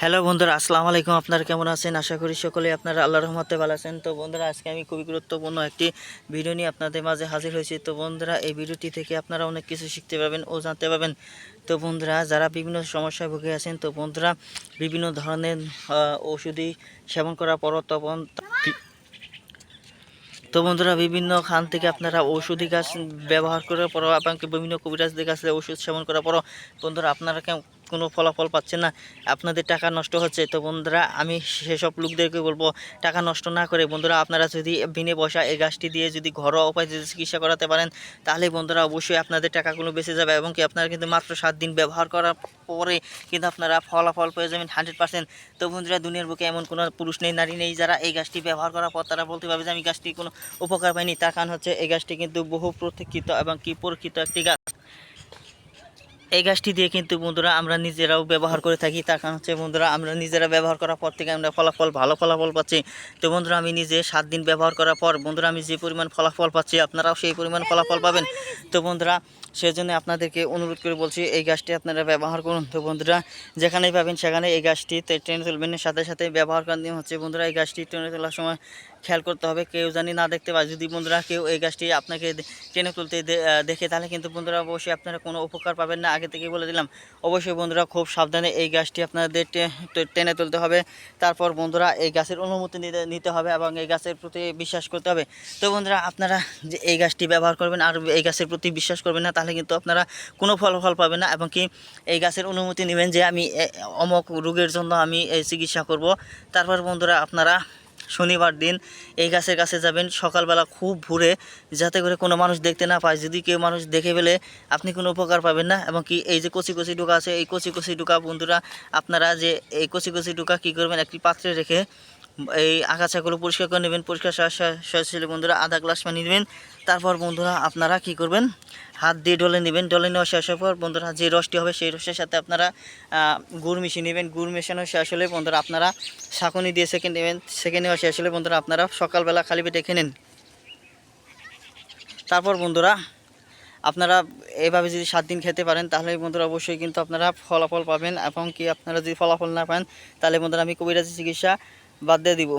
Hello বন্ধুরা, আসসালামু আলাইকুম। আপনারা কেমন আছেন? আশা করি সকলে আপনারা আল্লাহ রহমতে ভালো আছেন। তো বন্ধুরা, আজকে আমি খুবই গুরুত্বপূর্ণ একটি ভিডিও নিয়ে আপনাদের মাঝে হাজির হয়েছি। তো বন্ধুরা, এই ভিডিওটি থেকে আপনারা অনেক কিছু শিখতে পারবেন ও জানতে পারবেন। তো বন্ধুরা, যারা বিভিন্ন সমস্যায় ভুগে আছেন, তো বন্ধুরা, বিভিন্ন ধরনের ওষুধি সেবন করার পরও তখন তো বন্ধুরা, বিভিন্ন খান থেকে আপনারা ঔষধি গাছ ব্যবহার করার পরও আপনাকে বিভিন্ন কবিরাজদের কাছে ওষুধ সেবন করার পরও বন্ধুরা, আপনারা কোনো ফলাফল পাচ্ছেন না, আপনাদের টাকা নষ্ট হচ্ছে। তো বন্ধুরা, আমি সেসব লোকদেরকে বলব, টাকা নষ্ট না করে বন্ধুরা, আপনারা যদি বিনে পয়সা এই গাছটি দিয়ে যদি ঘরোয়া উপায় যদি চিকিৎসা করাতে পারেন, তাহলে বন্ধুরা অবশ্যই আপনাদের টাকাগুলো বেঁচে যাবে এবং কি আপনারা কিন্তু মাত্র সাত দিন ব্যবহার করার পরে কিন্তু আপনারা ফলাফল পেয়ে যাবেন হান্ড্রেড পার্সেন্ট। তো বন্ধুরা, দুনিয়ার বুকে এমন কোনো পুরুষ নেই, নারী নেই যারা এই গাছটি ব্যবহার করার পর তারা বলতে পারবে যে আমি গাছটি কোনো উপকার পাইনি। তার কারণ হচ্ছে এই গাছটি কিন্তু বহু প্রতীক্ষিত এবং কি পরীক্ষিত একটি গাছ। এই গাছটি দিয়ে কিন্তু বন্ধুরা আমরা নিজেরাও ব্যবহার করে থাকি। তার কারণ হচ্ছে বন্ধুরা আমরা নিজেরা ব্যবহার করার পর থেকে আমরা ফলাফল, ভালো ফলাফল পাচ্ছি। তো বন্ধুরা আমি নিজে সাত দিন ব্যবহার করার পর বন্ধুরা আমি যে পরিমাণ ফলাফল পাচ্ছি, আপনারাও সেই পরিমাণ ফলাফল পাবেন। তো বন্ধুরা, সেজন্য আপনাদেরকে অনুরোধ করে বলছি, এই গাছটি আপনারা ব্যবহার করুন। তো বন্ধুরা, যেখানেই পাবেন সেখানে এই গাছটি টেনে তুলবেন। সাথে সাথে ব্যবহার করার হচ্ছে, বন্ধুরা, এই গাছটি টেনে তোলার সময় খেয়াল করতে হবে, কেউ জানি না দেখতে পায়। যদি বন্ধুরা কেউ এই গাছটি আপনাকে টেনে তুলতে দেখে, তাহলে কিন্তু বন্ধুরা অবশ্যই আপনারা কোনো উপকার পাবেন না। আগে থেকে বলে দিলাম, অবশ্যই বন্ধুরা খুব সাবধানে এই গাছটি আপনাদের টেনে তুলতে হবে। তারপর বন্ধুরা, এই গাছের অনুমতি নিতে হবে এবং এই গাছের প্রতি বিশ্বাস করতে হবে। তো বন্ধুরা, আপনারা যে এই গাছটি ব্যবহার করবেন, আর এই গাছের প্রতি বিশ্বাস করবেন না, তাহলে কিন্তু আপনারা কোনো ফলাফল পাবেন না এবং কি এই গাছের অনুমতি নেবেন যে আমি অমক রোগের জন্য আমি এই চিকিৎসা করব। তারপর বন্ধুরা আপনারা শনিবার দিন এই গাছের কাছে যাবেন, সকালবেলা খুব ভোরে, যাতে করে কোনো মানুষ দেখতে না পায়। যদি কেউ মানুষ দেখে ফেলে, আপনি কোনো উপকার পাবেন না এবং কি এই যে কচি কচি ডোকা আছে, এই কচি কচি ডোকা বন্ধুরা, আপনারা যে এই কচি কচি ডোকা কী করবেন, একটি পাত্রে রেখে এই আগাছাগুলো পরিষ্কার করে নেবেন, পরিষ্কার শেষে বন্ধুরা, আধা গ্লাস পানি নেবেন। তারপর বন্ধুরা আপনারা কি করবেন? হাত দিয়ে ডলে নেবেন, ডলে নেওয়া শেষ হওয়ার পর বন্ধুরা যে রসটি হবে সেই রসের সাথে আপনারা গুড় মিশিয়ে নেবেন। গুড় মেশানো শেষ হলে বন্ধুরা আপনারা শাকুনি দিয়ে সেকেন্ড নেবেন। সেকেন্ড নেওয়া শেষ হলে বন্ধুরা আপনারা সকালবেলা খালি পেটে খেয়ে নেন। তারপর বন্ধুরা আপনারা এভাবে যদি সাত দিন খেতে পারেন, তাহলে বন্ধুরা অবশ্যই কিন্তু আপনারা ফলাফল পাবেন এবং কি আপনারা যদি ফলাফল না পান, তাহলে বন্ধুরা আমি কবিরাজি চিকিৎসা বাদ দিয়ে দিব।